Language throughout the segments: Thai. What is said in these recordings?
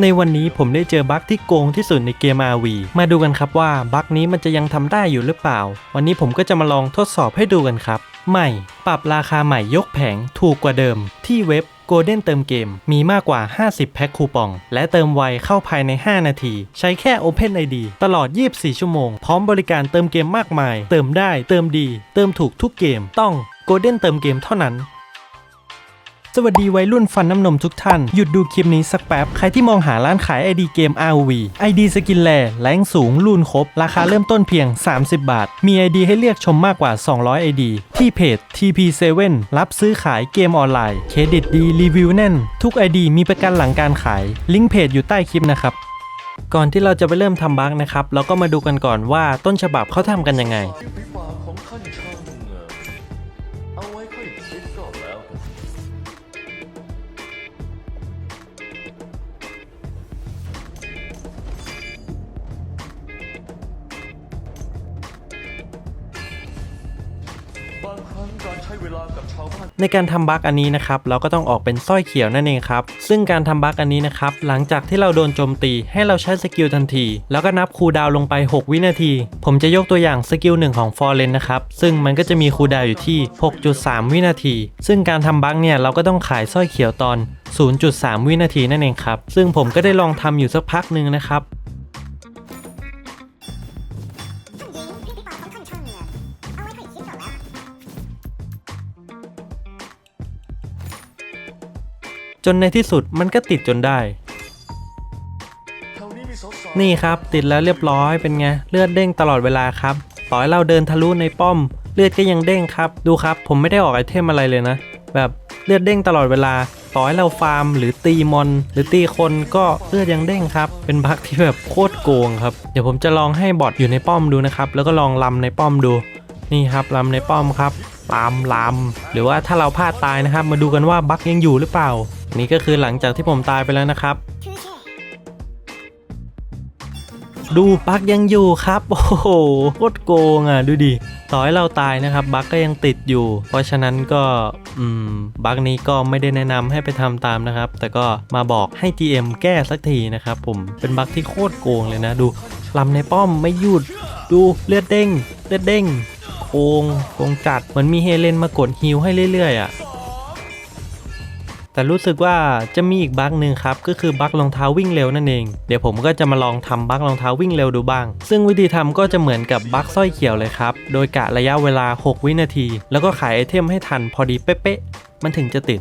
ในวันนี้ผมได้เจอบั๊กที่โกงที่สุดในเกม RV มาดูกันครับว่าบั๊กนี้มันจะยังทำได้อยู่หรือเปล่า วันนี้ผมก็จะมาลองทดสอบให้ดูกันครับ ใหม่ ปรับราคาใหม่ยกแผงถูกกว่าเดิม ที่เว็บ Golden เติมเกม มีมากกว่า 50 แพ็คคูปอง และเติมไวเข้าภายใน 5 นาที ใช้แค่ Open ID ตลอด 24 ชั่วโมง พร้อมบริการเติมเกมมากมาย เติมได้ เติมดี เติมถูกทุกเกม ต้อง Golden เติมเกมเท่านั้น สวัสดีวัยรุ่นฟันน้ำนมทุกท่าน หยุดดูคลิปนี้สักแป๊บ ใครที่มองหาร้านขาย ID เกม ROV ID สกินแลแรงสูงรุ่นครบ ราคาเริ่มต้นเพียง 30 บาท มี ID ให้เลือกชมมากกว่า 200 ID ที่เพจ TP7 รับซื้อขายเกมออนไลน์ เครดิตดีรีวิวแน่น ทุก ID มีประกันหลังการขาย ลิงก์เพจอยู่ใต้คลิปนะครับก่อนที่เราจะไปเริ่มทำบั๊กนะครับเราก็มาดูกันก่อนว่าต้นฉบับเขาทำกันยังไง บางครั้งการใช้เวลากับชาวบ้านในการทำบั๊กอันนี้นะครับ เราก็ต้องออกเป็นสร้อยเขียวนั่นเองครับ ซึ่งการทำบั๊กอันนี้นะครับ หลังจากที่เราโดนโจมตีให้เราใช้สกิลทันที แล้วก็นับคูดาวลงไป 6 วินาที ผมจะยกตัวอย่างสกิลหนึ่งของฟอร์เรนนะครับ ซึ่งมันก็จะมีคูดาวอยู่ที่ 6.3 วินาที ซึ่งการทำบั๊กเนี่ยเราก็ต้องขายสร้อยเขียวตอน 0.3 วินาทีนั่นเองครับ ซึ่งผมก็ได้ลองทำอยู่สักพักหนึ่งนะครับ จนในที่สุดมันก็ติดจนได้ นี่ครับติดแล้วเรียบร้อยเป็นไง เลือดเด้งตลอดเวลาครับ ต่อให้เราเดินทะลุในป้อม เลือดก็ยังเด้งครับ ดูครับ ผมไม่ได้ออกไอเทมอะไรเลยนะ แบบเลือดเด้งตลอดเวลา ต่อให้เราฟาร์ม หรือตีมอน หรือตีคนก็เลือดยังเด้งครับ เป็นบั๊กที่แบบโคตรโกงครับ เดี๋ยวผมจะลองให้บอทอยู่ในป้อมดูนะครับ แล้วก็ลองลำในป้อมดู นี่ครับลำในป้อมครับลำลำหรือว่าถ้าเราพลาดตายนะครับ มาดูกันว่าบั๊กยังอยู่หรือเปล่า นี่ก็คือหลังจากที่ผมตายไปแล้วนะครับ ดูบั๊กยังอยู่ครับ โอ้โหโคตรโกงอะ ดูดิต่อให้เราตายนะครับบั๊กก็ยังติดอยู่ เพราะฉะนั้นก็อืมบั๊กนี้ก็ไม่ได้แนะนำให้ไปทำตามนะครับ แต่ก็มาบอกให้ GM แก้สักทีนะครับผมเป็นบั๊กที่โคตรโกงเลยนะ ดูลำในป้อมไม่หยุดดูเลือดเด้งเลือดเด้งโกงโกงจัดเหมือนมีเฮเลนมากดฮิวให้เรื่อยๆอะ แต่รู้สึกว่าจะมีอีกบั๊กหนึ่งครับ ก็คือบั๊กรองเท้าวิ่งเร็วนั่นเอง เดี๋ยวผมก็จะมาลองทำบั๊กรองเท้าวิ่งเร็วดูบ้าง ซึ่งวิธีทำก็จะเหมือนกับบั๊กสร้อยเขียวเลยครับ โดยกะระยะเวลา 6 วินาที แล้วก็ขายไอเทมให้ทันพอดีเป๊ะๆ มันถึงจะติด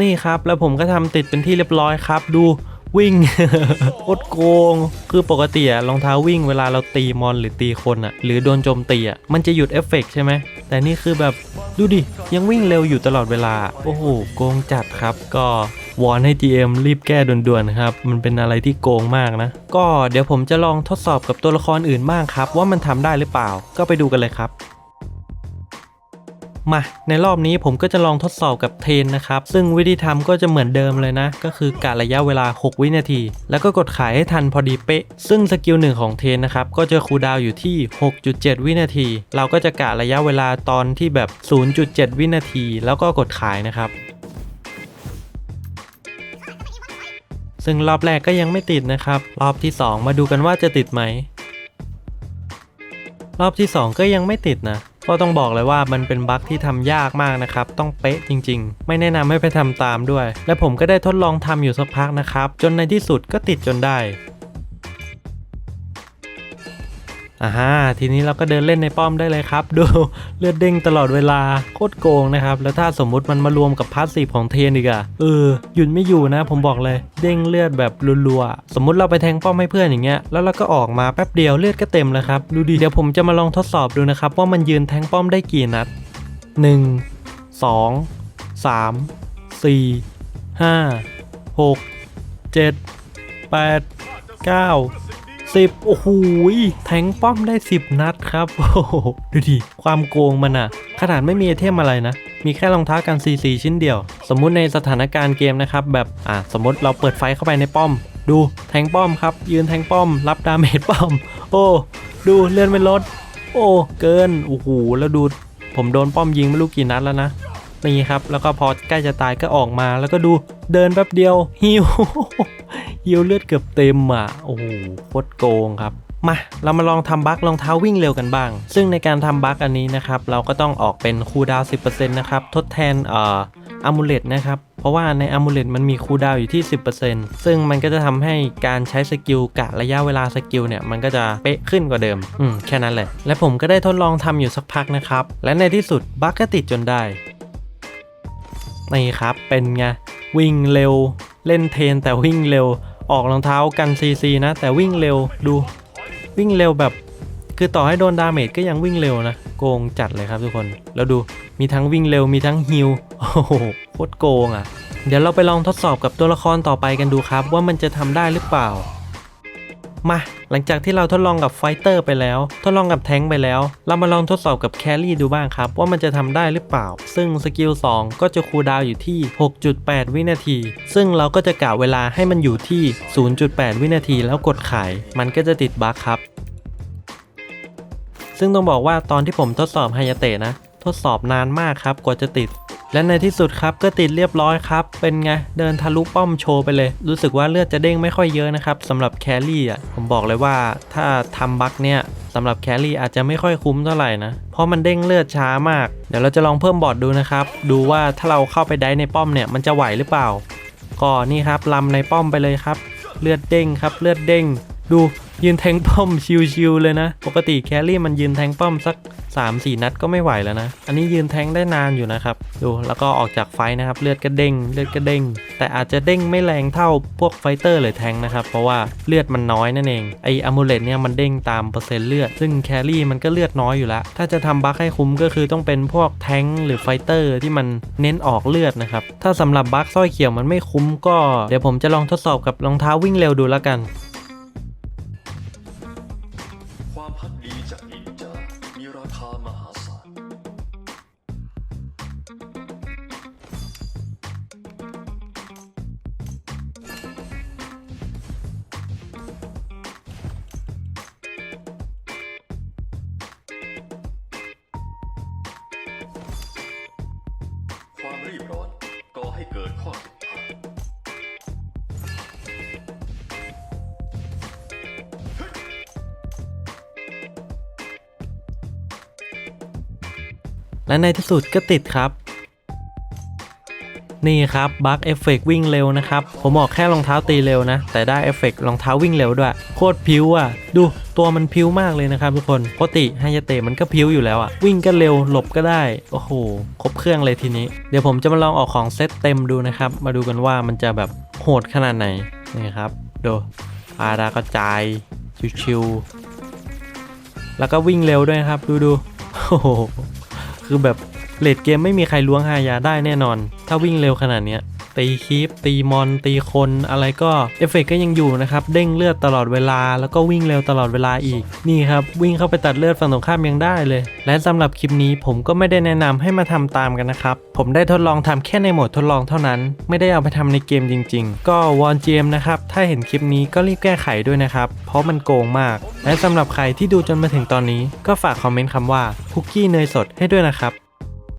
นี่ครับ แล้วผมก็ทำติดเป็นที่เรียบร้อยครับ ดูวิ่งโคตรโกง คือปกติอะรองเท้าวิ่งเวลาเราตีมอนหรือตีคนอะหรือโดนโจมตีอะมันจะหยุดเอฟเฟกต์ใช่ไหม แต่นี่คือแบบดูดิ ยังวิ่งเร็วอยู่ตลอดเวลา โอ้โห โกงจัดครับ ก็วอนให้ GM รีบแก้ด่วนๆครับ มันเป็นอะไรที่โกงมากนะ ก็เดี๋ยวผมจะลองทดสอบกับตัวละครอื่นบ้างครับ ว่ามันทำได้หรือเปล่า ก็ไปดูกันเลยครับ มา ในรอบนี้ผมก็จะลองทดสอบกับเทนนะครับ ซึ่งวิธีทำก็จะเหมือนเดิมเลยนะ ก็คือกะระยะเวลา 6 วินาที แล้วก็กดขายให้ทันพอดีเป๊ะ ซึ่งสกิลหนึ่งของเทนนะครับ ก็จะคูดาวอยู่ที่ 6.7 วินาที เราก็จะกะระยะเวลาตอนที่แบบ 0.7 วินาที แล้วก็กดขายนะครับซึ่งรอบแรกก็ยังไม่ติดนะครับ รอบที่ 2 มาดูกันว่าจะติดไหม รอบที่ 2 ก็ยังไม่ติดนะ ก็ต้องบอกเลยว่ามันเป็นบั๊กที่ทำยากมากนะครับ ต้องเป๊ะจริง ๆ ไม่แนะนำให้ไปทำตามด้วย และผมก็ได้ทดลองทำอยู่สักพักนะครับ จนในที่สุดก็ติดจนได้ อ่าฮะทีนี้เราก็เดินเล่นในป้อมได้เลยครับ ดูเลือดเด้งตลอดเวลาโคตรโกงนะครับ แล้วถ้าสมมุติมันมารวมกับพาสซีฟของเทนอีกอะเออหยุดไม่อยู่นะ ผมบอกเลยเด้งเลือดแบบรัวๆสมมุติเราไปแทงป้อมให้เพื่อนอย่างเงี้ยแล้วเราก็ออกมาแป๊บเดียวเลือดก็เต็มแล้วครับดูดิเดี๋ยวผมจะมาลองทดสอบดูนะครับว่ามันยืนแทงป้อมได้กี่นัด 1 2 3 4 5 6 7 8 9 สิบโอ้โหแทงป้อมได้ 10 นัดครับ โอ้โห ดูดิ ความโกงมันอะขนาดไม่มีไอเทมอะไรนะ มีแค่รองเท้ากัน CC ชิ้นเดียว สมมุติในสถานการณ์เกมนะครับ แบบ อะ สมมติเราเปิดไฟเข้าไปในป้อม ดูแทงป้อมครับ ยืนแทงป้อม รับดาเมจป้อม โอ้ ดูเลื่อนไม่ลดโอ้ เกิน โอ้โห แล้วดูผมโดนป้อมยิงไม่รู้กี่นัดแล้วนะนี่ครับ แล้วก็พอใกล้จะตายก็ออกมา แล้วก็ดูเดินแป๊บเดียวฮิว ฮิวเลือดเกือบเต็มอะ โอ้โหโคตรโกงครับมาเรามาลองทำบัครองเท้าวิ่งเร็วกันบ้าง ซึ่งในการทำบัคอันนี้นะครับเราก็ต้องออกเป็นคูดาวน์10%นะครับทดแทนเอ่ออามูเลตนะครับเพราะว่าในอามูเลตมันมีคูดาวอยู่ที่ 10%ซึ่งมันก็จะทำให้การใช้สกิลกะระยะเวลาสกิลเนี่ยมันก็จะเป๊ะขึ้นกว่าเดิมอืมแค่นั้นแหละ และผมก็ได้ทดลองทำอยู่สักพักนะครับ และในที่สุดบัคก็ติดจนได้นี่ครับเป็นไงวิ่งเร็ว เล่นเทนแต่วิ่งเร็ว ออกรองเท้ากันซีซีนะ แต่วิ่งเร็วดูวิ่งเร็วแบบ คือต่อให้โดนดาเมจก็ยังวิ่งเร็วนะ โกงจัดเลยครับทุกคน แล้วดูมีทั้งวิ่งเร็วมีทั้งฮิลโอ้โหโคตรโกงอะ เดี๋ยวเราไปลองทดสอบกับตัวละครต่อไปกันดูครับ ว่ามันจะทำได้หรือเปล่า มา หลังจากที่เราทดลองกับไฟเตอร์ไปแล้ว ทดลองกับแท้งค์ไปแล้ว เรามาลองทดสอบกับแครี่ดูบ้างครับ ว่ามันจะทำได้หรือเปล่า ซึ่งสกิล2ก็จะคูลดาวอยู่ที่ 6.8 วินาที ซึ่งเราก็จะกะเวลาให้มันอยู่ที่ 0.8 วินาทีแล้วกดขาย มันก็จะติดบั๊กครับ ซึ่งต้องบอกว่าตอนที่ผมทดสอบไฮยาเตะนะ ทดสอบนานมากครับกว่าจะติด และในที่สุดครับก็ติดเรียบร้อยครับ เป็นไง เดินทะลุป้อมโชว์ไปเลย รู้สึกว่าเลือดจะเด้งไม่ค่อยเยอะนะครับสำหรับแครี่อะผมบอกเลยว่าถ้าทำบั๊กเนี่ยสำหรับแครี่อาจจะไม่ค่อยคุ้มเท่าไหร่นะ เพราะมันเด้งเลือดช้ามาก เดี๋ยวเราจะลองเพิ่มบอดดูนะครับ ดูว่าถ้าเราเข้าไปได้ในป้อมเนี่ยมันจะไหวหรือเปล่า ก็นี่ครับลำในป้อมไปเลยครับ เลือดเด้งครับ เลือดเด้ง ดู ยืนแทงป้อมชิวๆเลยนะ ปกติแครี่มันยืนแทงป้อมสัก 3-4 นัดก็ไม่ไหวแล้วนะ อันนี้ยืนแทงได้นานอยู่นะครับ ดูแล้วก็ออกจากไฟนะครับ เลือดก็เด้งเลือดก็เด้ง แต่อาจจะเด้งไม่แรงเท่าพวกไฟเตอร์หรือแทงนะครับ เพราะว่าเลือดมันน้อยนั่นเองไออะมูเลตเนี่ยมันเด้งตามเปอร์เซ็นต์เลือด ซึ่งแครี่มันก็เลือดน้อยอยู่แล้ว ถ้าจะทำบัคให้คุ้มก็คือต้องเป็นพวกแทงหรือไฟเตอร์ที่มันเน้นออกเลือดนะครับถ้าสำหรับบัคสร้อยเขียวมันไม่คุ้มก็เดี๋ยวผมจะลองทดสอบกับรองเท้าวิ่งเร็วดูแล้วกัน ความรีบร้อนก่อให้เกิดข้อผิดพลาดและในที่สุดก็ติดครับ นี่ครับบัคเอฟเฟกวิ่งเร็วนะครับ ผมบอกแค่รองเท้าตีเร็วนะ แต่ได้เอฟเฟกรองเท้าวิ่งเร็วด้วย โคตรพิ้วอะ ดูตัวมันพิ้วมากเลยนะครับทุกคนปกติไฮยาเตะมันก็พิ้วอยู่แล้วอะ วิ่งก็เร็วหลบก็ได้ โอ้โห ครบเครื่องเลยทีนี้ เดี๋ยวผมจะมาลองออกของเซตเต็มดูนะครับ มาดูกันว่ามันจะแบบโหดขนาดไหนนี่ครับดูอาดากระจายชิวๆแล้วก็วิ่งเร็วด้วยครับ ดูดูโอ้โหคือแบบ เลดเกมไม่มีใครล้วงฮายาได้แน่นอน ถ้าวิ่งเร็วขนาดเนี้ยตีคีปตีมอน ตีคนอะไรก็เอฟเฟกก็ยังอยู่นะครับ เด้งเลือดตลอดเวลา แล้วก็วิ่งเร็วตลอดเวลาอีก นี่ครับ วิ่งเข้าไปตัดเลือดฝั่งตรงข้ามยังได้เลย และสำหรับคลิปนี้ผมก็ไม่ได้แนะนำให้มาทำตามกันนะครับ ผมได้ทดลองทำแค่ในโหมดทดลองเท่านั้น ไม่ได้เอาไปทำในเกมจริง ๆ ก็วอนเจมนะครับ ถ้าเห็นคลิปนี้ก็รีบแก้ไขด้วยนะครับ เพราะมันโกงมาก และสำหรับใครที่ดูจนมาถึงตอนนี้ ก็ฝากคอมเมนต์คำว่าคุกกี้เนยสดให้ด้วยนะครับ